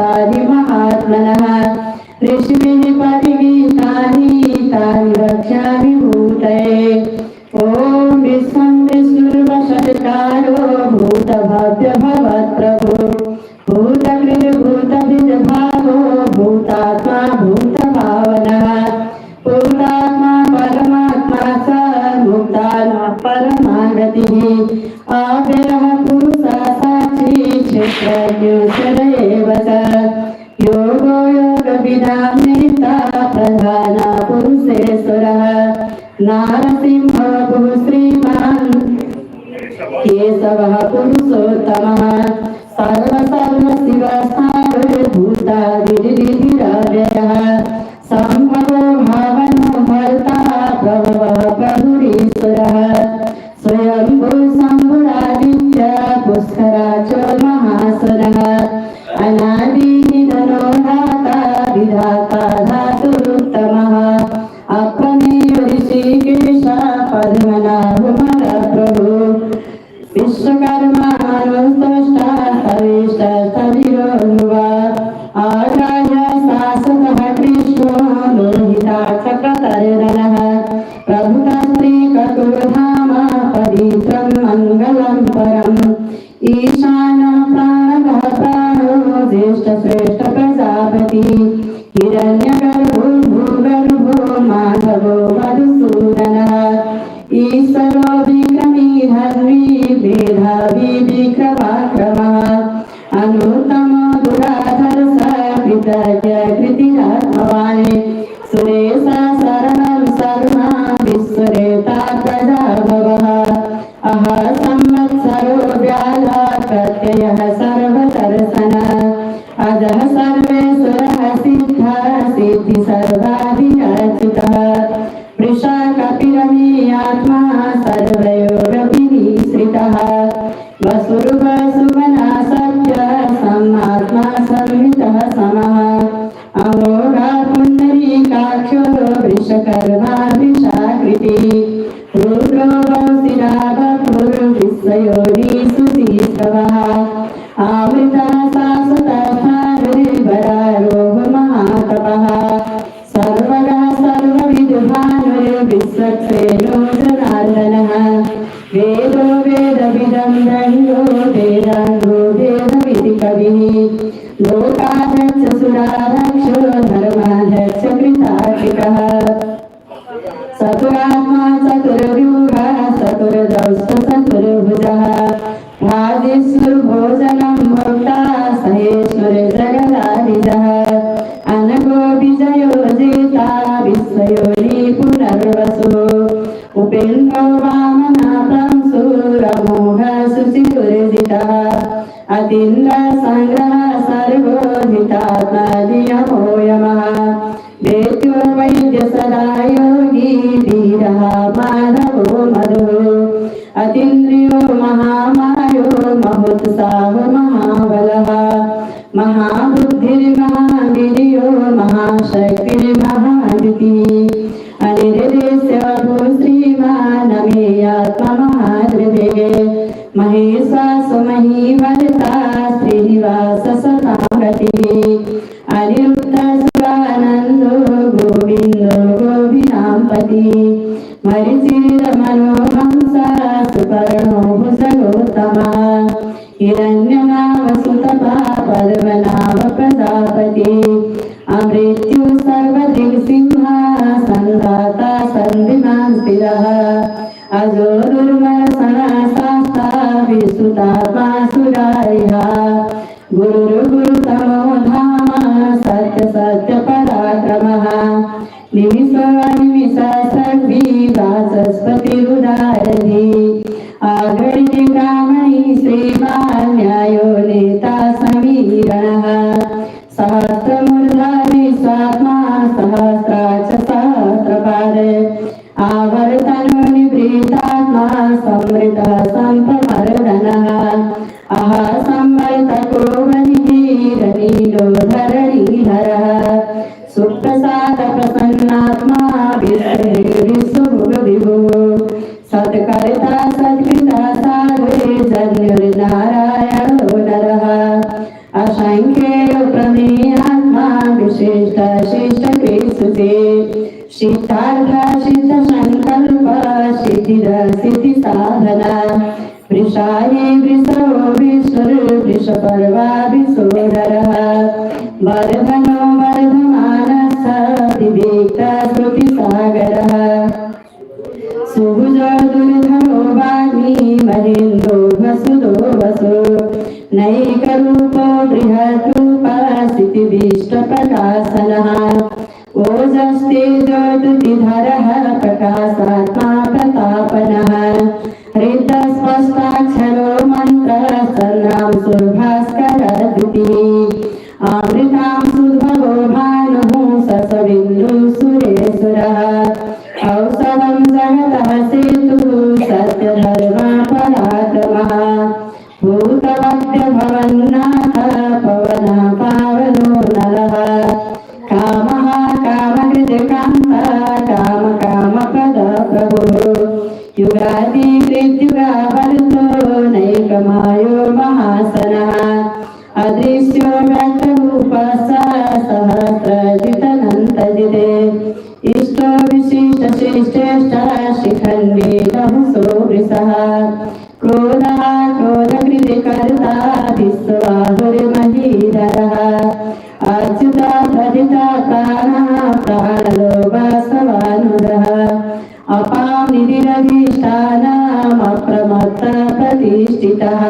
तानि महात्मनः ऋषिभिः परिगीतानि तानि रक्षामि भूतये ॐ विश्वं विष्णुर्वषट्कारो भूतभव्य भवत्प्रभो भूतकृतभूतभिदभावो भूतात्मा भूतभावनः भूतात्मा परमात्मा स भूतात्मा परमागतिः आव्ययः पुरुषा साक्षी क्षेत्रज्ञो स पिदान्येता प्रधान पुरुषेश्वरः नारसिंहो श्रीमान् केशवः पुरुषोत्तमः सर्व सर्व शिव सार्वभूतादिराजयः सम्पदो भावनो भर्ता प्रभवः प्रभु विक्रमी धन्वी मेधावी विक्रमाक्रमः महदिन्द्रियो महामायो महोत्साह महाबलः महाबुद्धिर्महावीर्यो महाशक्तिर्महादिति अनिर्देश्य वभो श्रीमानमेयात्ममहादृते महेशासु महीवर्ता श्रीनिवास सतामतिः अनिरुक्त शिवानन्दो गोविन्दो गोविनाम्पति मरि لها أزور المسنا ساقا بسنا सद्गुरुनारायणो नरः असङ्ख्येय प्रमेयात्मा विशिष्ट शिष्टकेस्तुते सिद्धार्थ सिद्धसङ्कल्प सिद्धिर सिद्धिसाधना वृषाये वृषो विष्णुर्वृषपर्वा प्रहरलोभासवानुदः अपां निधिरधिष्ठानामप्रमत्तः प्रतिष्ठितः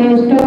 de esto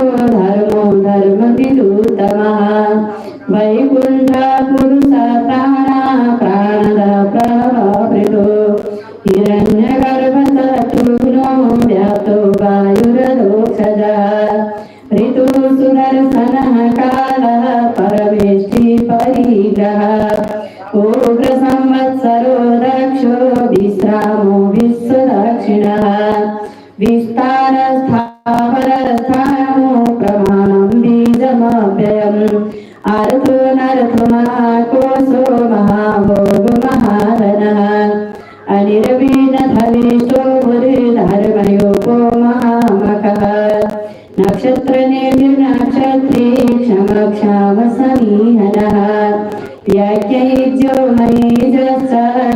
धनः याज्ञैर्जो मनीजश्च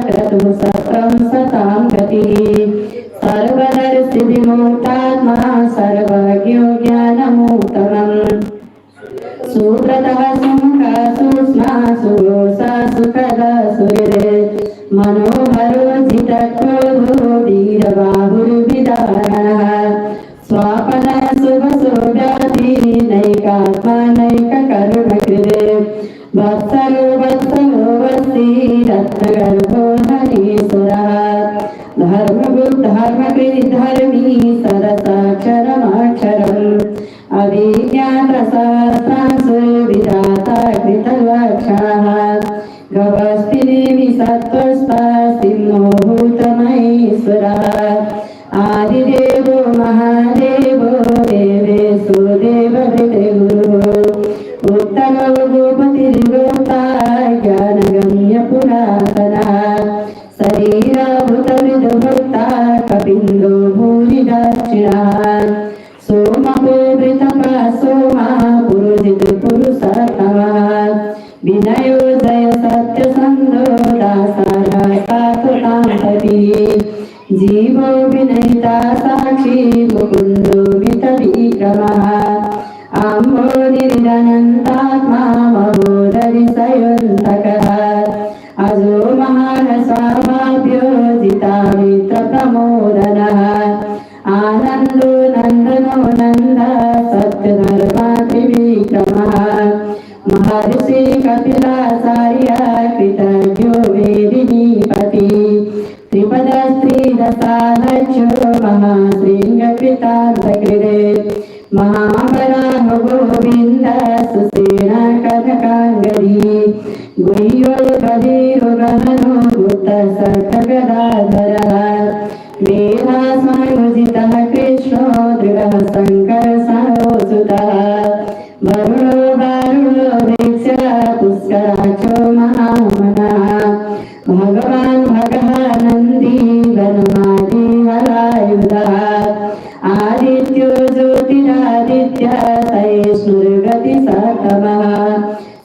क्रतुः सत्रं सतां गतिः सर्वदर्शिभिमूर्तात्मा सर्वज्ञो ज्ञानमूर्तमम् सुव्रतः सुमुखा सुष्मा सुरोषा सुखदा सुरे मनोहरो जितत्वो धीरबाहुर्विदारणः धर्मी सरसाक्षरमाक्षरम् अभिज्ञातशास्त्रासु विधाता कृतलक्षणः गवस्ति सत्त्वस्ता ಆನಂದು ನಂದನೋ ನಂದ ಸತ್ಯ ಧರ್ಮಾತಿ ವಿಕ್ರಮ ಮಹರ್ಷಿ ಕಪಿಲಾಸಾರಿ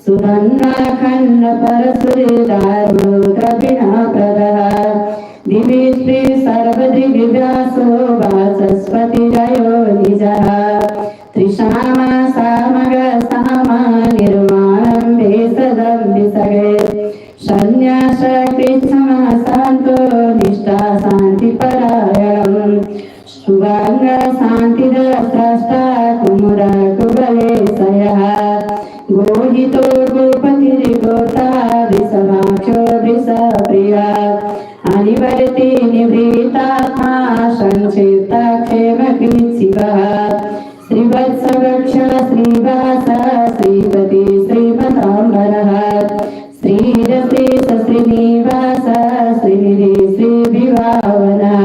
సువర్ణఖండ పరసురేదారు కపినాపద దివి శ్రీ సర్వదివి వ్యాసో వాచస్పతి జయో నిజ త్రిశామ సామగ సామ నిర్మాణం వేసదం విసగే సన్యాస కృష్ణ శాంతో నిష్టా శాంతి పరాయణం శుభాంగ శాంతిద స్రష్ట కుముర కుబలేశయ గోహితో वृषप्रिया अनिवर्ति निवृतात्मा संक्षिप्ता क्षेमकृत्सिवः श्रीवत्सवक्ष श्रीवास श्रीपति श्रीमताम्बरः श्रीरसे श्रीनिवास श्रीनिधि श्रीविभावनः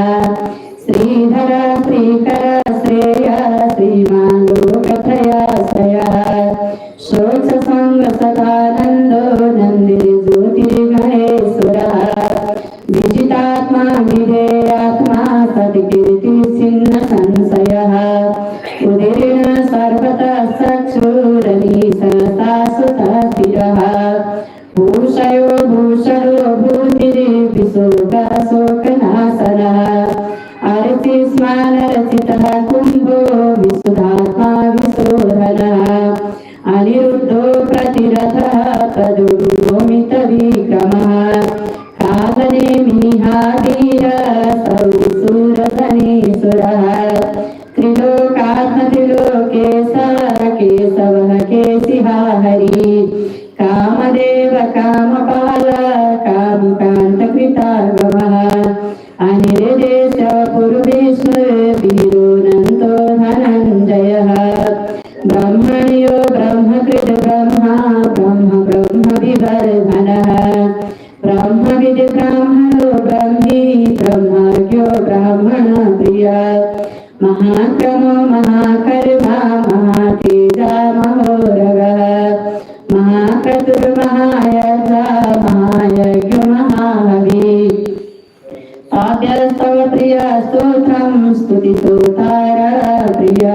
పుణ్య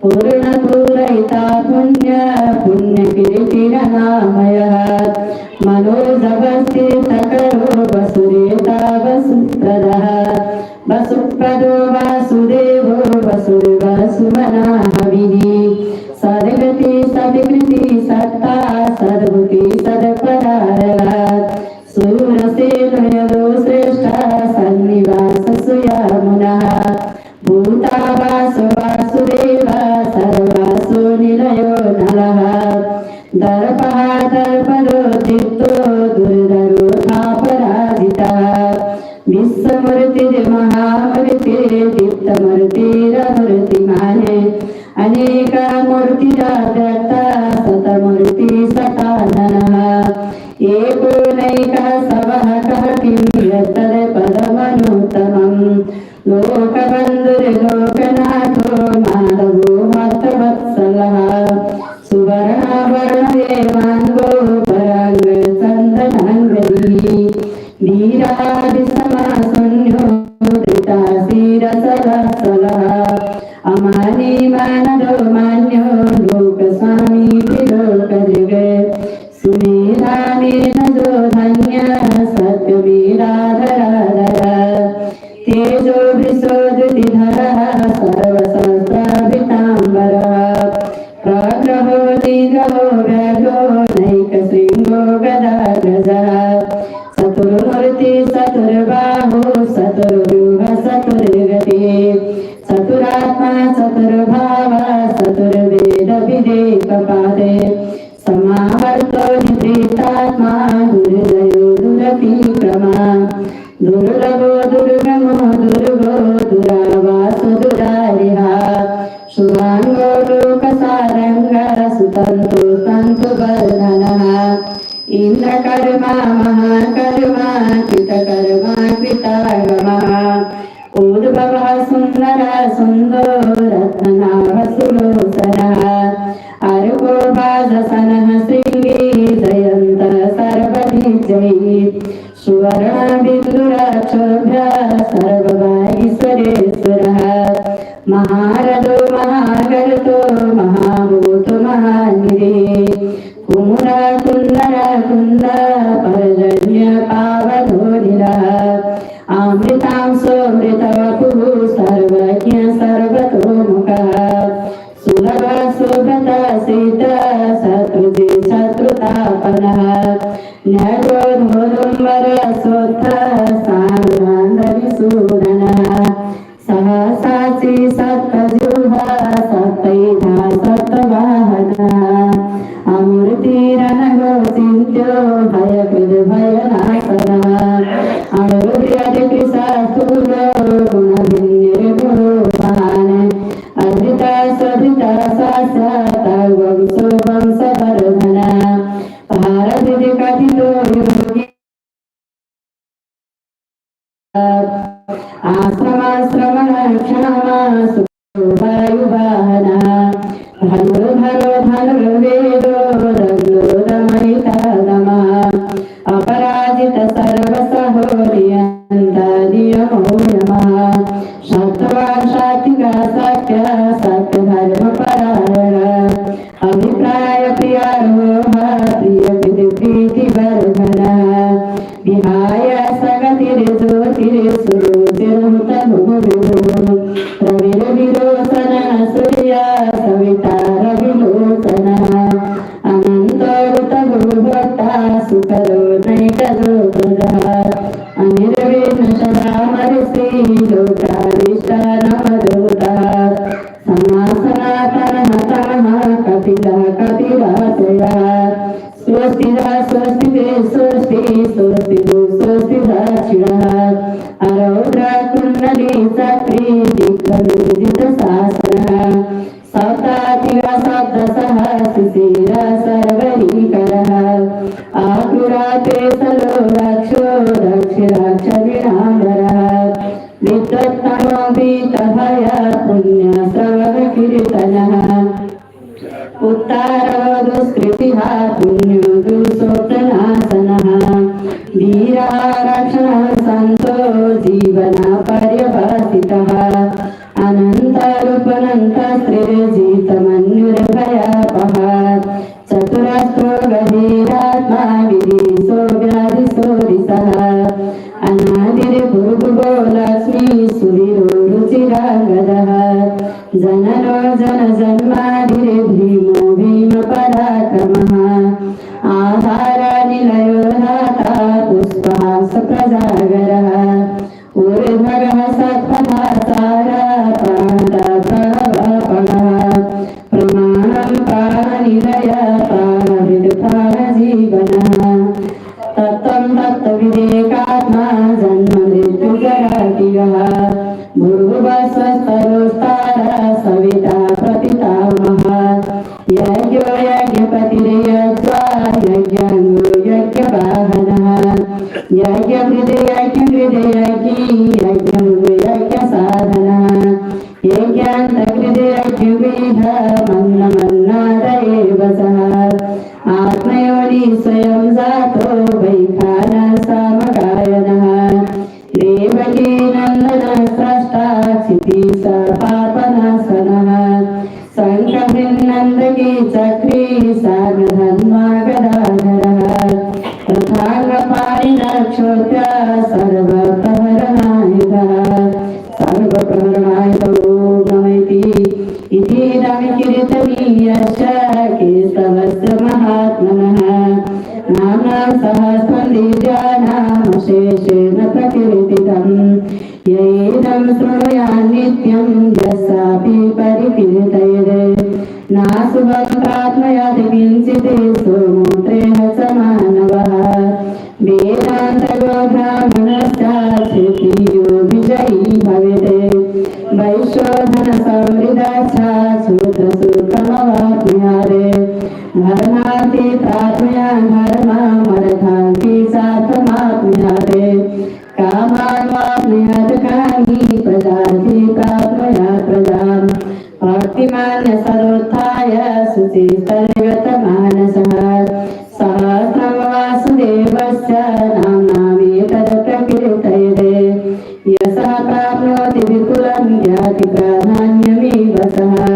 పూర్ణ పూరైతా పుణ్య పుణ్య కిరీటిర నామయ మనోజవస్తి తకరో వసురేతా వసుప్రద వసుప్రదో వాసుదేవో వసుర్వసుమనాహవిహి సదగతి సదకృతి సత్తా సద్భుతి సదపరారగా శ్రేష్ట సన్నివాస సుయా. மறுத்தி சதா మహారథో మహాకరు Ivanapa कीर्तवज्रमहात्मनः नानासहस्रं बीजानामशेषेण प्रकीर्तितम्। यैदं शृणुया नित्यं यस्यापि परिकीर्तैर् नासुभं किञ्चित् सोमूत्रेण च मानवः वेदान्तगो विजयी भवेत् वैशोधनसंवृदाश्च सूत्रसूत्रमवाप् हरे। धर्मार्थी प्रार्थना धर्मा मनथांती सात्मात्म्या रे कामान्वाप्नियतकानि प्रदार्थी प्राप्नया प्रदाम् भक्तिमान्य सर्वोत्थाय सुचिस्तर्गतमानसः सहस्रं वासुदेवस्य नाम्नामि तत्प्रकीर्तये दे यशः प्राप्नोति विपुलं, याति प्राधान्यमेव सः।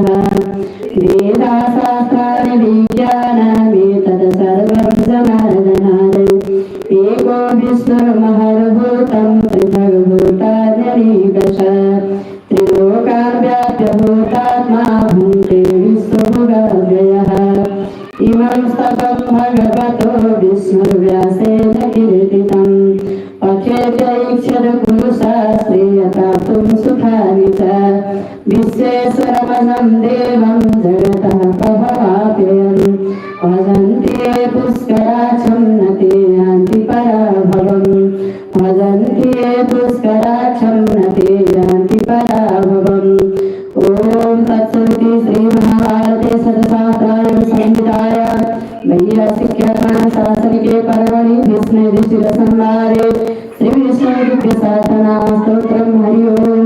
Amen. शिवाय मैया सिख्याकान शासन के परवणि विष्णु ऋषि रसंहारे श्री विष्णु साधना स्त्रोत्रम हरि ओम